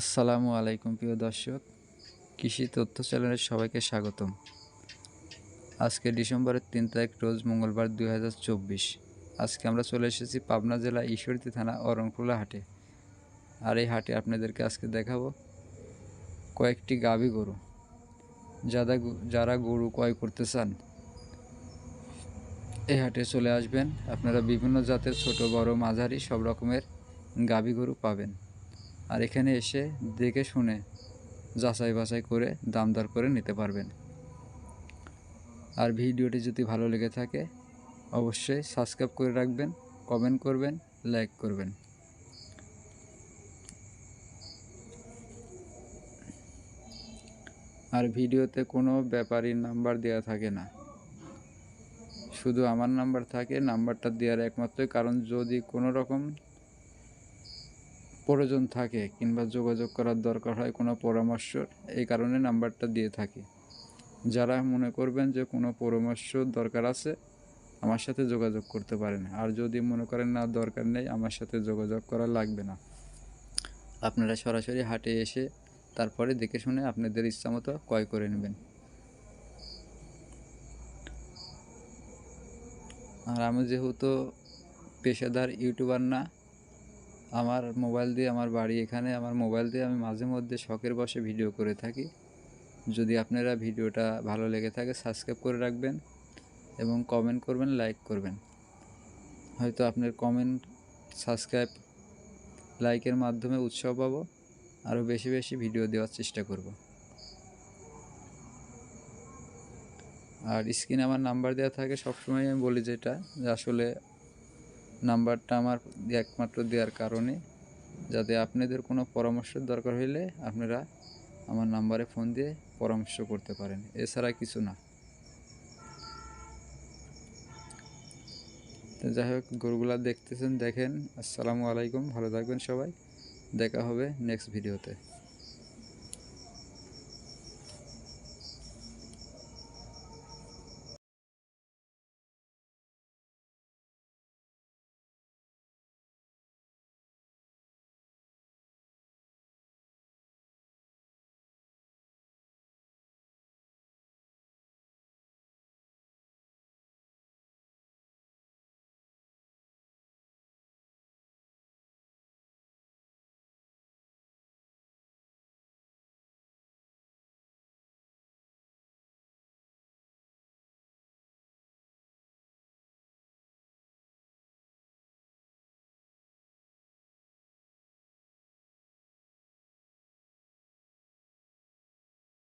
আসসালামু আলাইকুম প্রিয় দর্শক, কৃষি তথ্য চ্যানেলের সবাইকে স্বাগতম। আজকে ডিসেম্বরের তিন তারিখ, রোজ মঙ্গলবার দুই হাজার চব্বিশ। আজকে আমরা চলে এসেছি পাবনা জেলা ঈশ্বরদী থানা অরণখোলা হাটে। আর এই হাটে আপনাদেরকে আজকে দেখাবো কয়েকটি গাভী গরু। যারা যারা গরু ক্রয় করতে চান, এই হাটে চলে আসবেন। আপনারা বিভিন্ন জাতের ছোট, বড়, মাঝারি সব রকমের গাভী গরু পাবেন। আর এখানে এসে দেখে শুনে যাচাই বাছাই করে দাম দর করে নিতে পারবেন। আর ভিডিওটি যদি ভালো লেগে থাকে, অবশ্যই সাবস্ক্রাইব করে রাখবেন, কমেন্ট করবেন, লাইক করবেন। আর ভিডিওতে কোনো ব্যাপারীর নাম্বার দেওয়া থাকে না। শুধু আমার নাম্বার থাকে, নাম্বারটা দেওয়ার একমাত্রই কারণ যদি কোনো রকম প্রয়োজন থাকে কিংবা যোগাযোগ করার দরকার হয় কোনো পরামর্শর, এই কারণে নাম্বারটা দিয়ে থাকি। যারা মনে করবেন যে কোনো পরামর্শ দরকার আছে, আমার সাথে যোগাযোগ করতে পারেন। আর যদি মনে করেন না, দরকার নেই, আমার সাথে যোগাযোগ করা লাগবে না। আপনারা সরাসরি হাটে এসে তারপরে দেখে শুনে আপনাদের ইচ্ছা মতো ক্রয় করে নেবেন। আর আমি যেহেতু পেশাদার ইউটিউবার না আমার মোবাইল দিয়ে আমার বাড়ি এখানে, আমার মোবাইল দিয়ে আমি মাঝে মধ্যে শখের বসে ভিডিও করে থাকি। যদি আপনারা ভিডিওটা ভালো লেগে থাকে, সাবস্ক্রাইব করে রাখবেন এবং কমেন্ট করবেন লাইক করবেন। হয়তো আপনার কমেন্ট সাবস্ক্রাইব লাইকের মাধ্যমে উৎসাহ পাবো আরও বেশি বেশি ভিডিও দেওয়ার চেষ্টা করব। আর স্ক্রিনে আমার নাম্বার দেওয়া থাকে, সবসময় আমি বলি যেটা, যে আসলে নাম্বারটা আমার একমাত্র দেওয়ার কারণে যাতে আপনাদের কোনো পরামর্শের দরকার হইলে আপনারা আমার নাম্বারে ফোন দিয়ে পরামর্শ করতে পারেন। এছাড়া কিছু না। তো যাই হোক, গরুগুলা দেখতেছেন, দেখেন। আসসালামু আলাইকুম, ভালো থাকবেন সবাই। দেখা হবে নেক্সট ভিডিওতে